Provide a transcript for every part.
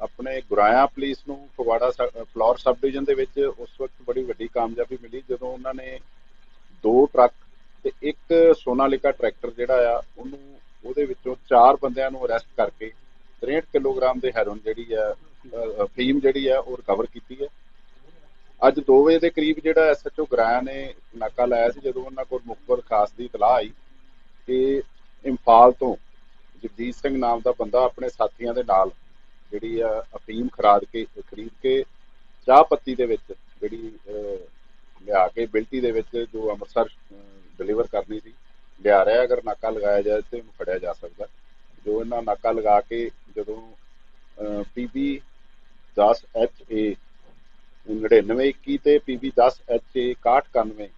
ਆਪਣੇ ਗੁਰਾਇਆ ਪੁਲਿਸ ਨੂੰ ਫਗਵਾੜਾ ਸ- ਫਲੋਰ ਸਬ ਡਿਵੀਜ਼ਨ ਦੇ ਵਿੱਚ ਉਸ ਵਕਤ ਬੜੀ ਵੱਡੀ ਕਾਮਯਾਬੀ ਮਿਲੀ ਜਦੋਂ ਉਹਨਾਂ ਨੇ ਦੋ ਟਰੱਕ ਤੇ ਇੱਕ ਸੋਨਾਲਿਕਾ ਟਰੈਕਟਰ ਜਿਹੜਾ ਆ, ਉਹਨੂੰ, ਉਹਦੇ ਵਿੱਚੋਂ ਚਾਰ ਬੰਦਿਆਂ ਨੂੰ ਅਰੈਸਟ ਕਰਕੇ 63 ਕਿਲੋਗ੍ਰਾਮ ਦੇ ਹੈਰੋਇਨ ਜਿਹੜੀ ਆ ਫੀਮ ਜਿਹੜੀ ਆ, ਉਹ ਰਿਕਵਰ ਕੀਤੀ ਹੈ। ਅੱਜ 2 ਵਜੇ ਦੇ ਕਰੀਬ ਜਿਹੜਾ ਐਸਐਚਓ ਗਰਾਇਆ ਨੇ ਨਾਕਾ ਲਾਇਆ ਸੀ ਜਦੋਂ ਉਹਨਾਂ ਕੋਲ ਮੁਖਬਰ ਖਾਸ ਦੀ ਇਤਲਾਹ ਆਈ ਕਿ ਇੰਫਾਲ ਤੋਂ ਜਗਜੀਤ ਸਿੰਘ ਨਾਮ ਦਾ ਬੰਦਾ ਆਪਣੇ ਸਾਥੀਆਂ ਦੇ ਨਾਲ ਜਿਹੜੀ ਆ, ਅਫੀਮ ਖਰਾਦ ਕੇ, ਖਰੀਦ ਕੇ ਚਾਹ ਪੱਤੀ ਦੇ ਵਿੱਚ ਜਿਹੜੀ ਲਿਆ ਕੇ ਬਿਲਟੀ ਦੇ ਵਿੱਚ ਜੋ ਅੰਮ੍ਰਿਤਸਰ ਡਿਲੀਵਰ ਕਰਨੀ ਸੀ, ਲਿਆ ਰਿਹਾ ਅਗਰ ਨਾਕਾ ਲਗਾਇਆ ਜਾਏ ਤੇ ਉਹਨੂੰ ਫੜਿਆ ਜਾ ਸਕਦਾ। ਜੋ ਇਹਨਾਂ ਨਾਕਾ ਲਗਾ ਕੇ ਜਦੋਂ ਪੀਬੀ 10 ਐਚ ਏ 9921 ਤੇ ਪੀਬੀ 10 ਐਚ ਏ 6191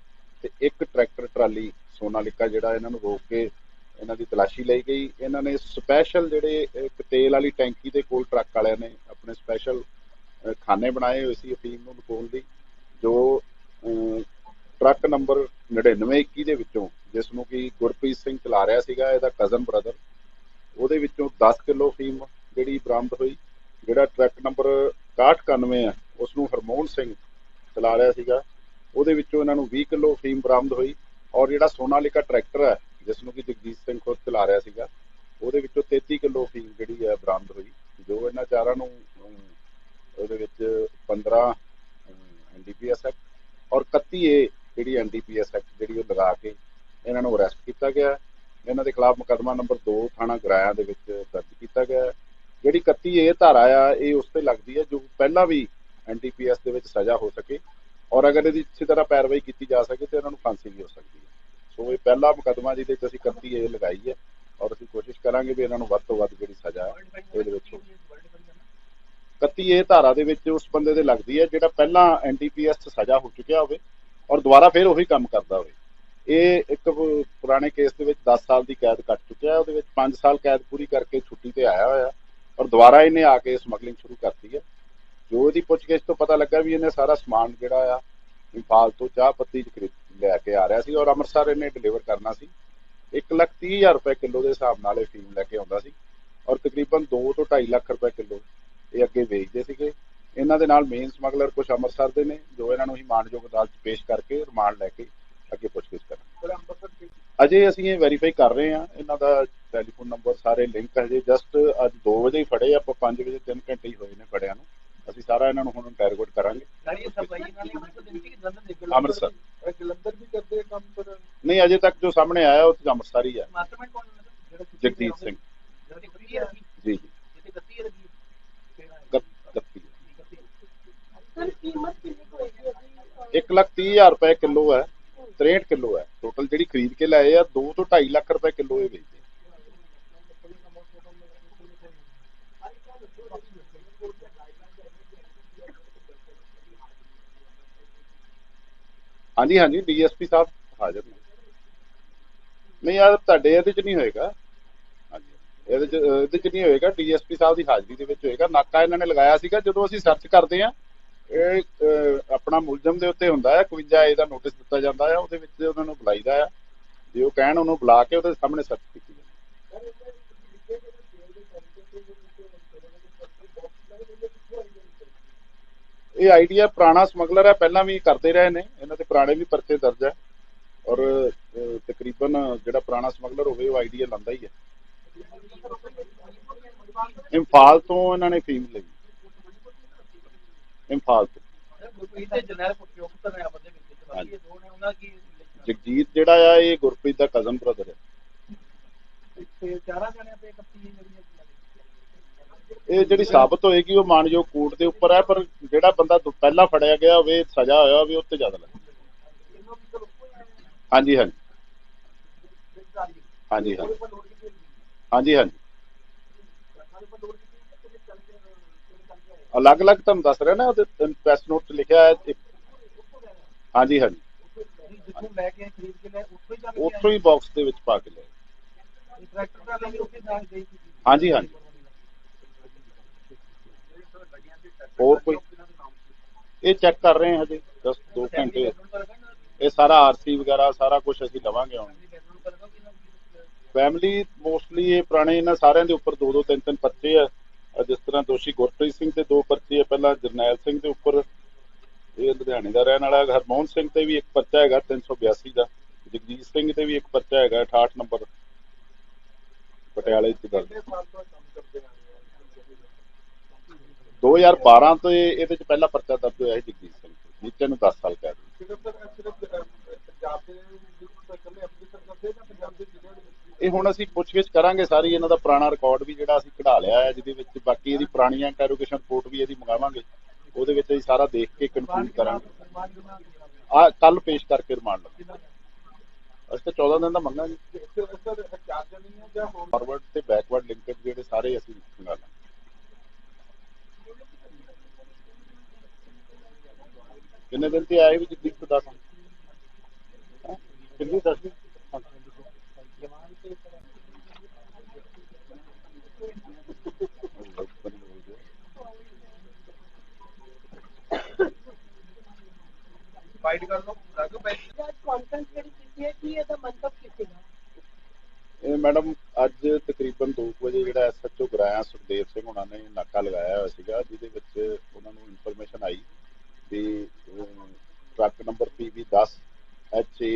ਤੇ ਇੱਕ ਟਰੈਕਟਰ ਟਰਾਲੀ ਸੋਨਾਲਿਕਾ ਜਿਹੜਾ ਇਹਨਾਂ ਨੂੰ ਰੋਕ ਕੇ ਇਹਨਾਂ ਦੀ ਤਲਾਸ਼ੀ ਲਈ ਗਈ। ਇਹਨਾਂ ਨੇ ਸਪੈਸ਼ਲ ਜਿਹੜੇ, ਇੱਕ ਤੇਲ ਵਾਲੀ ਟੈਂਕੀ ਦੇ ਕੋਲ ਟਰੱਕ ਵਾਲਿਆਂ ਨੇ ਆਪਣੇ ਸਪੈਸ਼ਲ ਖਾਨੇ ਬਣਾਏ ਹੋਏ ਸੀ ਅਫੀਮ ਨੂੰ ਲੁਕਾਉਣ ਲਈ, ਜੋ ਟਰੱਕ ਨੰਬਰ 9921 ਦੇ ਵਿੱਚੋਂ, ਜਿਸ ਨੂੰ ਕਿ ਗੁਰਪ੍ਰੀਤ ਸਿੰਘ ਚਲਾ ਰਿਹਾ ਸੀਗਾ, ਇਹਦਾ ਕਜ਼ਨ ਬ੍ਰਦਰ ਉਹਦੇ ਵਿੱਚੋਂ 10 ਕਿਲੋ ਫੀਮ ਜਿਹੜੀ ਬਰਾਮਦ ਹੋਈ, ਜਿਹੜਾ ਟਰੱਕ ਨੰਬਰ 6191 ਹੈ ਉਸ ਨੂੰ ਹਰਮੋਹਨ ਸਿੰਘ ਚਲਾ ਰਿਹਾ ਸੀਗਾ। ਉਹਦੇ ਵਿੱਚੋਂ ਇਹਨਾਂ ਨੂੰ 20 ਕਿਲੋ ਫੀਮ ਬਰਾਮਦ ਹੋਈ ਔਰ ਜਿਹੜਾ ਸੋਨਾਲਿਕਾ ਟਰੈਕਟਰ ਹੈ ਜਿਸ ਨੂੰ ਕਿ ਜਗਜੀਤ ਸਿੰਘ ਖੁਦ ਚਲਾ ਰਿਹਾ ਸੀਗਾ, ਉਹਦੇ ਵਿੱਚੋਂ 33 ਕਿਲੋ ਫੀਸ ਜਿਹੜੀ ਹੈ ਬਰਾਮਦ ਹੋਈ, ਜੋ ਇਹਨਾਂ ਚਾਰਾਂ ਨੂੰ ਉਹਦੇ ਵਿੱਚ 15 ਐਨਡੀਪੀਐਸ ਐਕਟ ਔਰ 31 ਏ ਜਿਹੜੀ ਐਨਡੀਪੀਐਸ ਐਕਟ ਜਿਹੜੀ ਉਹ ਲਗਾ ਕੇ ਇਹਨਾਂ ਨੂੰ ਅਰੈਸਟ ਕੀਤਾ ਗਿਆ। ਇਹਨਾਂ ਦੇ ਖਿਲਾਫ ਮੁਕੱਦਮਾ ਨੰਬਰ 2 ਥਾਣਾ ਗਰਾਇਆ ਦੇ ਵਿੱਚ ਦਰਜ ਕੀਤਾ ਗਿਆ। ਜਿਹੜੀ 31 ਏ ਧਾਰਾ ਆ, ਇਹ ਉਸ ਤੇ ਲੱਗਦੀ ਹੈ ਜੋ ਪਹਿਲਾਂ ਵੀ ਐਨਡੀਪੀਐਸ ਦੇ ਵਿੱਚ ਸਜ਼ਾ ਹੋ ਸਕੇ ਔਰ ਅਗਰ ਇਹਦੀ ਅੱਛੀ ਤਰ੍ਹਾਂ ਪੈਰਵਾਈ ਕੀਤੀ ਜਾ ਸਕੇ ਤੇ ਇਹਨਾਂ ਨੂੰ ਫਾਂਸੀ ਵੀ ਹੋ ਸਕਦੀ ਹੈ। ਸੋ ਇਹ ਪਹਿਲਾ ਮੁਕੱਦਮਾ ਜਿਹਦੇ ਵਿੱਚ ਅਸੀਂ 31 ਏ ਲਗਾਈ ਹੈ ਔਰ ਅਸੀਂ ਕੋਸ਼ਿਸ਼ ਕਰਾਂਗੇ ਵੀ ਇਹਨਾਂ ਨੂੰ ਵੱਧ ਤੋਂ ਵੱਧ ਜਿਹੜੀ ਸਜ਼ਾ ਹੈ ਇਹਦੇ ਵਿੱਚ ਹੋਵੇ 31 ਏ ਧਾਰਾ ਦੇ ਵਿੱਚ ਉਸ ਬੰਦੇ ਦੇ ਲੱਗਦੀ ਹੈ ਜਿਹੜਾ ਪਹਿਲਾਂ ਐਨਡੀਪੀਐਸ 'ਚ ਸਜ਼ਾ ਹੋ ਚੁੱਕਿਆ ਹੋਵੇ ਔਰ ਦੁਬਾਰਾ ਫਿਰ ਉਹੀ ਕੰਮ ਕਰਦਾ ਹੋਵੇ। ਇਹ ਇੱਕ ਪੁਰਾਣੇ ਕੇਸ ਦੇ ਵਿੱਚ 10 ਸਾਲ ਦੀ ਕੈਦ ਕੱਟ ਚੁੱਕਿਆ ਉਹਦੇ ਵਿੱਚ 5 ਸਾਲ ਕੈਦ ਪੂਰੀ ਕਰਕੇ ਛੁੱਟੀ ਤੇ ਆਇਆ ਹੋਇਆ ਔਰ ਦੁਬਾਰਾ ਇਹਨੇ ਆ ਕੇ ਸਮਗਲਿੰਗ ਸ਼ੁਰੂ ਕਰਤੀ ਹੈ। ਜੋ ਇਹਦੀ ਪੁੱਛਗਿੱਛ ਤੋਂ ਪਤਾ ਲੱਗਾ ਵੀ ਇਹਨੇ ਸਾਰਾ ਸਮਾਨ ਜਿਹੜਾ ਆ, ਇੰਫਾਲ ਤੋਂ ਚਾਹ ਪੱਤੀ ਚ ਖਰੀਦ ਲੈ ਕੇ ਆ ਰਿਹਾ ਸੀ ਔਰ ਅੰਮ੍ਰਿਤਸਰ ਇਹਨੇ ਡਿਲੀਵਰ ਕਰਨਾ ਸੀ। 130000 ਰੁਪਏ ਕਿਲੋ ਦੇ ਹਿਸਾਬ ਨਾਲ ਇਹ ਫੀਮ ਲੈ ਕੇ ਆਉਂਦਾ ਸੀ ਔਰ ਤਕਰੀਬਨ 2 ਤੋਂ 2.5 ਲੱਖ ਰੁਪਏ ਕਿਲੋ ਇਹ ਅੱਗੇ ਵੇਚਦੇ ਸੀਗੇ। ਇਹਨਾਂ ਦੇ ਨਾਲ ਮੇਨ ਸਮਗਲਰ ਕੁਝ ਅੰਮ੍ਰਿਤਸਰ ਦੇ ਨੇ ਜੋ ਇਹਨਾਂ ਨੂੰ ਹੀ ਮਾਨਯੋਗ ਅਦਾਲਤ 'ਚ ਪੇਸ਼ ਕਰਕੇ ਰਿਮਾਂਡ ਲੈ ਕੇ ਅੱਗੇ ਪੁੱਛਗਿੱਛ ਕਰਾਂਗੇ ਅਜੇ ਅਸੀਂ ਇਹ ਵੈਰੀਫਾਈ ਕਰ ਰਹੇ ਹਾਂ। ਇਹਨਾਂ ਦਾ ਟੈਲੀਫੋਨ ਨੰਬਰ ਸਾਰੇ ਲਿੰਕ ਹਜੇ ਜਸਟ ਅੱਜ 2 ਵਜੇ ਹੀ ਫੜੇ ਆਪਾਂ 5 ਵਜੇ 3 ਘੰਟੇ ਹੀ ਹੋਏ ਨੇ ਫੜਿਆਂ ਨੂੰ। ਅਸੀਂ ਸਾਰਾ ਇਹਨਾਂ ਨੂੰ ਹੁਣ ਇੰਟਰੋਗੇਟ ਕਰਾਂਗੇ। ਅੰਮ੍ਰਿਤਸਰ। ਜਲੰਧਰ ਵੀ ਕਰਦੇ ਆ ਕੰਮ ਪਰ ਨਹੀਂ ਅਜੇ ਤੱਕ ਜੋ ਸਾਹਮਣੇ ਆਇਆ ਉਹ ਤਾਂ ਅੰਮ੍ਰਿਤਸਰ ਹੀ ਹੈ ਮਾਸਟਰਮਾਈਂਡ ਕੌਣ ਹੈ? ਮਤਲਬ ਜਗਦੀਪ ਸਿੰਘ। ਜਿਹੜੀ ਕੱਤੀ ਹੈ ਜੀ? ਜੀ ਇੱਕ ਲੱਖ ਤੀਹ ਹਜ਼ਾਰ ਰੁਪਏ ਕਿਲੋ ਹੈ 63 ਕਿਲੋ ਹੈ। ਟੋਟਲ ਜਿਹੜੀ ਖਰੀਦ ਕੇ ਲਾਏ ਆ 2 ਤੋਂ 2.5 ਲੱਖ ਰੁਪਏ ਕਿਲੋ ਇਹ ਵੇਚਦੇ ਹਾਂਜੀ ਹਾਂਜੀ, ਡੀਐਸਪੀ ਸਾਹਿਬ ਹਾਜ਼ਰ ਨੇ। ਨਹੀਂ ਯਾਰ, ਤੁਹਾਡੇ ਇਹਦੇ ਚ ਨਹੀਂ ਹੋਏਗਾ। ਹਾਂਜੀ, ਇਹਦੇ ਚ ਇਹਦੇ ਚ ਨਹੀਂ ਹੋਏਗਾ, ਡੀਐਸਪੀ ਸਾਹਿਬ ਦੀ ਹਾਜ਼ਰੀ ਦੇ ਵਿੱਚ ਹੋਏਗਾ। ਨਾਕਾ ਇਹਨਾਂ ਨੇ ਲਗਾਇਆ ਸੀਗਾ, ਜਦੋਂ ਅਸੀਂ ਸਰਚ ਕਰਦੇ ਆ ਇਹ ਆਪਣਾ ਮੁਲਜ਼ਮ ਦੇ ਉੱਤੇ ਹੁੰਦਾ ਹੈ 51 ਏ ਦਾ ਨੋਟਿਸ ਦਿੱਤਾ ਜਾਂਦਾ ਹੈ, ਉਹਦੇ ਵਿੱਚ ਉਹਨਾਂ ਨੂੰ ਬੁਲਾਈਦਾ ਆ ਜੇ ਉਹ ਕਹਿਣ ਉਹਨੂੰ ਬੁਲਾ ਕੇ ਉਹਦੇ ਸਾਹਮਣੇ ਸਰਚ ਕੀਤੀ ਇਹ ਆਈਡੀਆ ਪੁਰਾਣਾ ਸਮਗਲਰ ਹੈ, ਪਹਿਲਾਂ ਵੀ ਕਰਦੇ ਰਹੇ ਨੇ, ਇਹਨਾਂ ਦੇ ਪੁਰਾਣੇ ਵੀ ਪਰਚੇ ਦਰਜ ਹੈ। ਔਰ ਤਕਰੀਬਨ ਜਿਹੜਾ ਪੁਰਾਣਾ ਸਮਗਲਰ ਹੋਵੇ, ਉਹ ਆਈਡੀਆ ਲੰਦਾ ਹੀ ਹੈ। ਇੰਫਾਲ ਤੋਂ ਇਹਨਾਂ ਨੇ ਫੀਮ ਲਈ। ਇੰਫਾਲ ਤੋਂ। ਜਗਜੀਤ ਜਿਹੜਾ ਆ, ਇਹ ਗੁਰਪ੍ਰੀਤ ਦਾ ਕਜ਼ਨ ਬ੍ਰਦਰ ਹੈ। ਤੇ ਚਾਰਾਂ ਜਣਿਆਂ ਤੇ ਕੱਤੀ ਜਿਹੜੀ ਹੈ ਇਹ ਜਿਹੜੀ ਸਾਬਤ ਹੋਏਗੀ ਉਹ ਮਾਨਯੋਗ ਕੋਰਟ ਦੇ ਉੱਪਰ ਹੈ, ਪਰ ਜਿਹੜਾ ਬੰਦਾ ਪਹਿਲਾਂ ਫੜਿਆ ਗਿਆ ਹੋਵੇ ਸਜ਼ਾ ਹੋਇਆ ਹੋਵੇ ਉਹ ਜ਼ਿਆਦਾ ਲੱਗੇ ਹਾਂਜੀ ਹਾਂਜੀ। ਹਾਂਜੀ ਹਾਂਜੀ। ਹਾਂਜੀ ਹਾਂਜੀ। ਅਲੱਗ-ਅਲੱਗ ਤੁਹਾਨੂੰ ਦੱਸ ਰਿਹਾ ਨਾ, ਉਹਦੇ ਪ੍ਰੈਸ ਨੋਟ ਲਿਖਿਆ ਹੈ ਹਾਂਜੀ ਹਾਂਜੀ। ਜਿੱਥੋਂ ਲੈ ਕੇ ਖਰੀਦ ਕੇ ਲੈ ਉੱਥੋਂ ਹੀ ਉੱਥੋਂ ਹੀ ਬਾਕਸ ਦੇ ਵਿੱਚ ਪਾ ਕੇ ਲਿਆ ਹਾਂਜੀ ਹਾਂਜੀ। ਹੋਰ ਕੋਈ? ਇਹ ਚੈੱਕ ਕਰ ਰਹੇ ਹਾਂ ਹਜੇ 10 2 ਘੰਟੇ। ਇਹ ਸਾਰਾ ਆਰਸੀ ਵਗੈਰਾ, ਸਾਰਾ ਕੁਝ ਅਸੀਂ ਲਵਾਂਗੇ ਹੁਣ। ਫੈਮਿਲੀ ਮੋਸਟਲੀ ਇਹ ਪੁਰਾਣੇ, ਇਹਨਾਂ ਸਾਰਿਆਂ ਦੇ ਉੱਪਰ ਦੋ ਦੋ ਤਿੰਨ ਤਿੰਨ ਬੱਚੇ ਆ ਜਿਸ ਤਰ੍ਹਾਂ ਦੋਸ਼ੀ ਗੁਰਪ੍ਰੀਤ ਸਿੰਘ ਤੇ ਦੋ ਪਰਚੇ ਆ। ਪਹਿਲਾਂ ਜਰਨੈਲ ਸਿੰਘ ਦੇ ਉੱਪਰ। ਇਹ ਲੁਧਿਆਣੇ ਦਾ ਰਹਿਣ ਵਾਲਾ ਹਰਮੋਹਨ ਸਿੰਘ ਤੇ ਵੀ ਇੱਕ ਪਰਚਾ ਹੈਗਾ 382 ਦਾ। ਜਗਜੀਤ ਸਿੰਘ ਤੇ ਵੀ ਇੱਕ ਪਰਚਾ ਹੈਗਾ 68 ਨੰਬਰ। ਪਟਿਆਲੇ ਚ ਦਰਜ ਕਿੰਨੇ ਸਾਲ ਤੋਂ ਇਹ ਕੰਮ ਕਰਦੇ ਆ ਰਹੇ ਆ 2012 ਤੋਂ ਇਹ- ਇਹਦੇ ਚ ਪਹਿਲਾ ਪਰਚਾ ਦਰਜ ਹੋਇਆ ਸੀ ਜਗਜੀਤ ਸਿੰਘ ਤੇ। ਜਿੱਤੇ ਨੂੰ 10 ਸਾਲ ਕੈਦ ਇਹ ਹੁਣ ਅਸੀਂ ਪੁੱਛਗਿੱਛ ਕਰਾਂਗੇ ਸਾਰੀ ਇਹਨਾਂ ਦਾ ਪੁਰਾਣਾ ਰਿਕਾਰਡ ਵੀ ਜਿਹੜਾ ਅਸੀਂ ਕਢਾ ਲਿਆ ਹੈ ਜਿਹਦੇ ਵਿੱਚ ਬਾਕੀ ਇਹਦੀ ਪੁਰਾਣੀਆਂ ਇੰਟਰੋਗੇਸ਼ਨ ਰਿਪੋਰਟ ਵੀ ਇਹਦੀ ਮੰਗਾਵਾਂਗੇ। ਉਹਦੇ ਵਿੱਚ ਅਸੀਂ ਸਾਰਾ ਦੇਖ ਕੇ ਕਨਫਰਮ ਕਰਾਂਗੇ। ਆ ਕੱਲ ਪੇਸ਼ ਕਰਕੇ ਰਿਮਾਂਡ ਲਵਾਂਗੇ। ਅਸੀਂ ਤਾਂ 14 ਦਿਨ ਦਾ ਮੰਗਾਂਗੇ। ਫਾਰਵਰਡ ਤੇ ਬੈਕਵਰਡ ਲਿੰਕੇਜ ਜਿਹੜੇ ਸਾਰੇ ਅਸੀਂ ਮੰਗਾ ਲਾਂਗੇ ਕਿੰਨੇ ਦਿਨ ਤੇ ਆਏ ਵੀ ਜਗਦੀਪ ਤੋਂ ਦੱਸ ਹੈਂ? ਕਿੰਨੀ ਦੱਸ। ਫਾਈਟ ਕਰ ਲਓ ਲੱਗ ਪੈ ਅੱਜ ਕਾਨਫਰੰਸ ਜਿਹੜੀ ਕੀਤੀ ਹੈ ਕੀ ਇਹਦਾ ਮੰਤਵ ਕੀ ਸੀਗਾ ਇਹ ਮੈਡਮ ਅੱਜ ਤਕਰੀਬਨ 2 ਵਜੇ ਜਿਹੜਾ ਐਸਐਚਓ ਗਰਾਇਆ ਸੁਖਦੇਵ ਸਿੰਘ ਉਹਨਾਂ ਨੇ ਨਾਕਾ ਲਗਾਇਆ ਹੋਇਆ ਸੀਗਾ ਜਿਹਦੇ ਵਿੱਚ ਉਹਨਾਂ ਨੂੰ ਇਨਫੋਰਮੇਸ਼ਨ ਆਈ ਵੀ ਅਮ, ਟਰੱਕ ਨੰਬਰ PV 10 HA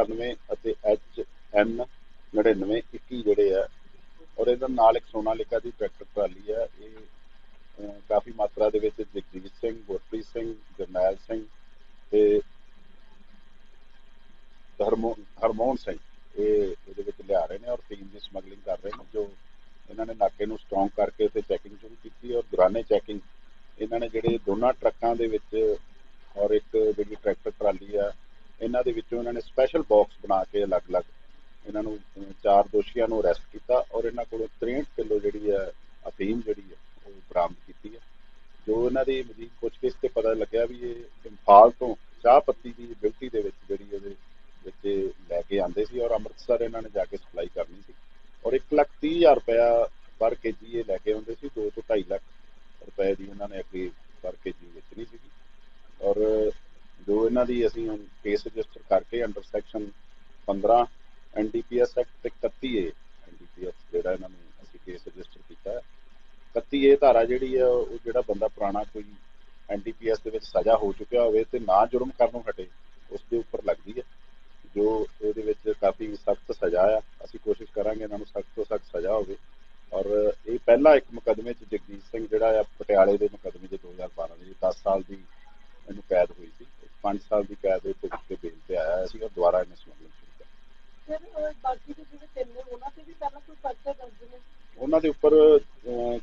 6191 ਅਤੇ HN 9921 ਜਿਹੜੇ ਆ, ਔਰ ਇਹਦੇ ਨਾਲ ਇੱਕ ਸੋਨਾਲਿਕਾ ਦੀ ਟਰੈਕਟਰ ਟਰਾਲੀ ਹੈ ਇਹ ਕਾਫੀ ਮਾਤਰਾ ਦੇ ਵਿੱਚ ਜਗਜੀਤ ਸਿੰਘ, ਗੁਰਪ੍ਰੀਤ ਸਿੰਘ, ਜਰਨੈਲ ਸਿੰਘ ਤੇ ਹਰਮੋਹਨ ਹਰਮੋਹਨ ਸਿੰਘ, ਇਹ ਇਹਦੇ ਵਿੱਚ ਲਿਆ ਰਹੇ ਨੇ ਔਰ ਟੀਮ ਦੀ ਸਮਗਲਿੰਗ ਕਰ ਰਹੇ ਨੇ, ਜੋ ਇਹਨਾਂ ਨੇ ਨਾਕੇ ਨੂੰ ਸਟਰੋਂਗ ਕਰਕੇ ਤੇ ਚੈਕਿੰਗ ਸ਼ੁਰੂ ਕੀਤੀ ਔਰ ਦੌਰਾਨੇ ਚੈਕਿੰਗ ਇਹਨਾਂ ਨੇ ਜਿਹੜੇ ਦੋਨਾਂ ਟਰੱਕਾਂ ਦੇ ਵਿੱਚ ਔਰ ਇੱਕ ਜਿਹੜੀ ਟਰੈਕਟਰ ਟਰਾਲੀ ਆ ਇਹਨਾਂ ਦੇ ਵਿੱਚੋਂ ਇਹਨਾਂ ਨੇ ਸਪੈਸ਼ਲ ਬਾਕਸ ਬਣਾ ਕੇ ਅਲੱਗ-ਅਲੱਗ ਇਹਨਾਂ ਨੂੰ ਚਾਰ ਦੋਸ਼ੀਆਂ ਨੂੰ ਅਰੈਸਟ ਕੀਤਾ ਔਰ ਇਹਨਾਂ ਕੋਲੋਂ 63 ਕਿਲੋ ਜਿਹੜੀ ਹੈ ਅਫੀਮ ਜਿਹੜੀ ਹੈ ਉਹ ਬਰਾਮਦ ਕੀਤੀ ਹੈ। ਜੋ ਇਹਨਾਂ ਦੀ ਮਜ਼ੀਦ ਪੁੱਛਗਿੱਛ ਤੇ ਪਤਾ ਲੱਗਿਆ ਵੀ ਇਹ ਇੰਫਾਲ ਤੋਂ ਚਾਹ ਪੱਤੀ ਦੀ ਬਿਲਟੀ ਦੇ ਵਿੱਚ ਜਿਹੜੀ ਇਹਦੇ ਵਿੱਚ ਇਹ ਲੈ ਕੇ ਆਂਦੇ ਸੀ ਔਰ ਅੰਮ੍ਰਿਤਸਰ ਇਹਨਾਂ ਨੇ ਜਾ ਕੇ ਸਪਲਾਈ ਕਰਨੀ ਸੀ। ਔਰ 1 ਲੱਖ 30 ਹਜ਼ਾਰ ਰੁਪਇਆ ਪਰ ਕੇਜੀ ਇਹ ਲੈ ਕੇ ਆਉਂਦੇ ਸੀ 2 ਤੋਂ 2.5 ਲੱਖ ਰੁਪਏ ਦੀ ਇਹਨਾਂ ਨੇ ਅੱਗੇ ਪਰ ਕੇਜੀ ਵੇਚਣੀ ਸੀਗੀ। ਔਰ ਜੋ ਇਹਨਾਂ ਦੀ ਅਸੀਂ ਹੁਣ ਕੇਸ ਰਜਿਸਟਰ ਕਰਕੇ ਅੰਡਰ ਸੈਕਸ਼ਨ 15 ਐਨਡੀਪੀਐਸ ਐਕਟ ਤੇ 31 ਏ ਐਨਡੀਪੀਐਸ ਜਿਹੜਾ ਇਹਨਾਂ ਨੂੰ ਅਸੀਂ ਕੇਸ ਰਜਿਸਟਰ ਕੀਤਾ ਹੈ 31 ਏ ਧਾਰਾ ਜਿਹੜੀ ਹੈ ਉਹ ਜਿਹੜਾ ਬੰਦਾ ਪੁਰਾਣਾ ਕੋਈ ਐਨਡੀਪੀਐਸ ਦੇ ਵਿੱਚ ਸਜ਼ਾ ਹੋ ਚੁੱਕਿਆ ਹੋਵੇ ਤੇ ਨਾ ਜੁਰਮ ਕਰਨੋਂ ਹਟੇ, ਉਸ ਦੇ ਉੱਪਰ ਲੱਗਦੀ ਹੈ। ਜੋ ਇਹਦੇ ਵਿੱਚ ਕਾਫੀ ਸਖਤ ਸਜ਼ਾ ਆ, ਅਸੀਂ ਕੋਸ਼ਿਸ਼ ਕਰਾਂਗੇ ਇਹਨਾਂ ਨੂੰ ਸਖਤ ਤੋਂ ਸਖਤ ਸਜ਼ਾ ਹੋਵੇ। ਔਰ ਇਹ ਪਹਿਲਾ ਇੱਕ ਮੁਕਦਮੇ 'ਚ ਜਗਦੀਸ਼ ਸਿੰਘ ਜਿਹੜਾ ਆ, ਪਟਿਆਲੇ ਦੇ ਮੁਕਦਮੇ 'ਚ 2012 ਦੇ 10 ਸਾਲ ਦੀ ਇਹਨੂੰ ਕੈਦ ਹੋਈ ਸੀ। 5 ਸਾਲ ਦੀ ਕੈਦ ਦੇ ਭੁਗਤ ਕੇ ਬੇਲ ਤੇ ਆਇਆ ਸੀ ਔਰ ਦੁਬਾਰਾ ਇਹਨੇ ਸਮਗਲਿੰਗ ਸ਼ੁਰੂ ਕਰ ਫਿਰ ਅਹ, ਬਾਕੀ ਦੇ ਜਿਹੜੇ ਤਿੰਨ ਨੇ ਉਹਨਾਂ ਤੇ ਵੀ ਪਹਿਲਾਂ ਕੋਈ ਪਰਚਾ ਦਰਜ ਨੇ ਉਹਨਾਂ ਦੇ ਉੱਪਰ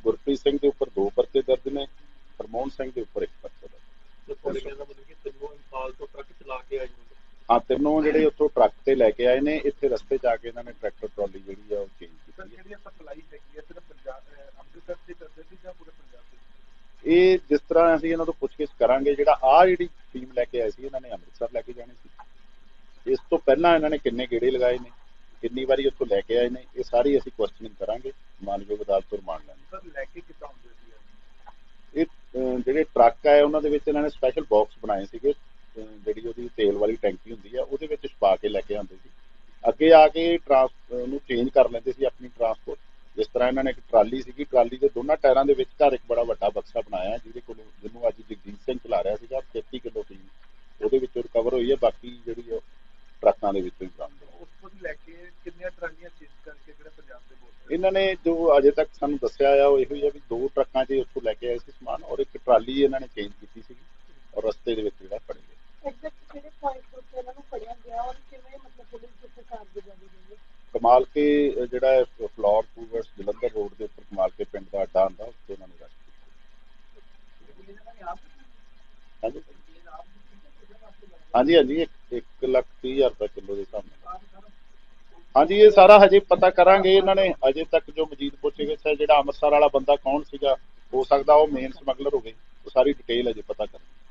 ਗੁਰਪ੍ਰੀਤ ਸਿੰਘ ਦੇ ਉੱਪਰ ਦੋ ਪਰਚੇ ਦਰਜ ਨੇ ਹਰਮੋਹਨ ਸਿੰਘ ਦੇ ਉੱਪਰ ਇੱਕ ਪਰਚਾ ਦਰਜ ਤੇ ਤੁਹਾਡੇ ਕਹਿੰਦਾ ਮਤਲਬ ਕਿ ਤੈਨੂੰ ਇੰਫਾਲ ਤੋਂ ਟਰੱਕ ਚਲਾ ਕੇ ਆਈ ਹੋਈ ਹਾਂ ਤਿੰਨੋਂ ਜਿਹੜੇ ਉੱਥੋਂ ਟਰੱਕ ਤੇ ਲੈ ਕੇ ਆਏ ਨੇ ਇੱਥੇ ਰਸਤੇ 'ਚ ਆ ਕੇ ਇਹਨਾਂ ਨੇ ਟਰੈਕਟਰ ਟਰਾਲੀ ਜਿਹੜੀ ਆ ਉਹ ਚੇਂਜ ਕੀਤੀ ਹੈ। ਜਿਹੜੀ ਸਪਲਾਈ ਹੈਗੀ ਹੈ ਸਿਰਫ ਪੰਜਾਬ ਅੰਮ੍ਰਿਤਸਰ ਦੇ ਕਰਦੇ ਸੀ ਜਾਂ ਪੂਰੇ ਪੰਜਾਬ ਦੇ ਇਹ ਜਿਸ ਤਰ੍ਹਾਂ ਅਸੀਂ ਇਹਨਾਂ ਤੋਂ ਪੁੱਛਗਿੱਛ ਕਰਾਂਗੇ ਜਿਹੜਾ ਆ ਜਿਹੜੀ ਲੈ ਕੇ ਆਏ ਸੀ ਇਹਨਾਂ ਨੇ ਅੰਮ੍ਰਿਤਸਰ ਲੈ ਕੇ ਜਾਣੀ ਸੀ। ਇਸ ਤੋਂ ਪਹਿਲਾਂ ਇਹਨਾਂ ਨੇ ਕਿੰਨੇ ਗੇੜੇ ਲਗਾਏ ਨੇ ਕਿੰਨੀ ਵਾਰੀ ਉੱਥੋਂ ਲੈ ਕੇ ਆਏ ਨੇ ਇਹ ਸਾਰੀ ਅਸੀਂ ਕੁਐਸਚਨਿੰਗ ਕਰਾਂਗੇ ਮਾਨਯੋਗ ਅਦਾਲਤ ਤੋਂ ਰਿਮਾਂਡ ਲੈਣਗੇ ਸਰ ਲੈ ਕੇ ਕਿੱਦਾਂ ਹੁੰਦੇ ਸੀ ਇਹ? ਜਿਹੜੇ ਟਰੱਕ ਆਏ ਉਹਨਾਂ ਦੇ ਵਿੱਚ ਇਹਨਾਂ ਨੇ ਸਪੈਸ਼ਲ ਬਾਕਸ ਬਣਾਏ ਸੀਗੇ ਜਿਹੜੀ ਉਹਦੀ ਤੇਲ ਵਾਲੀ ਟੈਂਕੀ ਹੁੰਦੀ ਆ ਉਹਦੇ ਵਿੱਚ ਛਪਾ ਕੇ ਲੈ ਕੇ ਆਉਂਦੇ ਸੀ। ਅੱਗੇ ਆ ਕੇ ਟਰਾਂਸ ਨੂੰ ਚੇਂਜ ਕਰ ਲੈਂਦੇ ਸੀ ਆਪਣੀ ਟਰਾਂਸਪੋਰਟ ਜਿਸ ਤਰ੍ਹਾਂ ਇਹਨਾਂ ਨੇ ਇੱਕ ਟਰਾਲੀ ਸੀਗੀ ਟਰਾਲੀ ਦੇ ਦੋਨਾਂ ਟਾਇਰਾਂ ਦੇ ਵਿੱਚ ਘਰ ਇੱਕ ਬੜਾ ਵੱਡਾ ਬਕਸਾ ਬਣਾਇਆ ਜਿਹਦੇ ਕੋਲ ਜਿਹਨੂੰ ਅੱਜ ਜਗਜੀਤ ਸਿੰਘ ਚਲਾ ਰਿਹਾ ਸੀਗਾ 33 ਕਿਲੋ ਫੀਮ ਉਹਦੇ ਵਿੱਚੋਂ ਰਿਕਵਰ ਹੋਈ ਹੈ ਬਾਕੀ ਜਿਹੜੀ ਉਹ ਟਰੱਕਾਂ ਦੇ ਵਿੱਚੋਂ ਹੀ ਬਰਾਮਦ ਹੋਈ ਉਸ ਤੋਂ ਲੈ ਕੇ ਕਿੰਨੀਆਂ ਟਰਾਲੀਆਂ ਚੇਂਜ ਕਰਕੇ ਜਿਹੜੇ ਪੰਜਾਬ ਦੇ ਬੋਰਡ ਇਹਨਾਂ ਨੇ ਜੋ ਅਜੇ ਤੱਕ ਸਾਨੂੰ ਦੱਸਿਆ ਆ ਉਹ ਇਹੋ ਹੀ ਆ ਵੀ ਦੋ ਟਰੱਕਾਂ 'ਚ ਉੱਥੋਂ ਲੈ ਕੇ ਆਏ ਸੀ ਸਮਾਨ ਔਰ ਇੱਕ ਟਰਾਲੀ ਇਹਨਾਂ ਨੇ ਚੇਂਜ ਕੀਤੀ ਸੀਗੀ ਔਰ ਰਸਤੇ ਦੇ ਵਿੱਚ ਜਿਹੜਾ ਫੜ ਗਏ ਐਗਜ਼ੈਕਟ ਕਿਹੜੇ ਪੁਆਇੰਟ ਉੱਤੇ ਇਹਨਾਂ ਨੂੰ ਫੜਿਆ ਗਿਆ ਔਰ ਕਿਵੇਂ ਮਤਲਬ ਪੁਲਿਸ ਦੇ ਉੱਤੇ ਕਾਰਗੁਜ਼ਾਰੀ ਰਹੀ ਹੈ ਕਮਾਲ ਕੇ ਜਿਹੜਾ ਫਲੋਰ ਟੂਵਰਡਸ ਜਲੰਧਰ ਰੋਡ ਦੇ ਉੱਪਰ ਕਮਾਲ ਕੇ ਪਿੰਡ ਦਾ ਅੱਡਾ ਹੁੰਦਾ ਉੱਥੇ ਉਹਨਾਂ ਨੇ ਰਸਤੇ ਹਾਂਜੀ? ਹਾਂਜੀ ਹਾਂਜੀ 1 ਲੱਖ 30 ਹਜ਼ਾਰ ਰੁਪਏ ਕਿਲੋ ਦੇ ਹਿਸਾਬ ਨਾਲ। ਹਾਂਜੀ, ਇਹ ਸਾਰਾ ਹਜੇ ਪਤਾ ਕਰਾਂਗੇ ਇਹਨਾਂ ਨੇ। ਅਜੇ ਤੱਕ ਜੋ ਮਜੀਦ ਪੁੱਛੇਗੇ ਹੈ ਜਿਹੜਾ ਅੰਮ੍ਰਿਤਸਰ ਵਾਲਾ ਬੰਦਾ ਕੌਣ ਸੀਗਾ, ਹੋ ਸਕਦਾ ਉਹ ਮੇਨ ਸਮਗਲਰ ਹੋਵੇ। ਉਹ ਸਾਰੀ ਡਿਟੇਲ ਅਜੇ ਪਤਾ ਕਰਾਂਗੇ।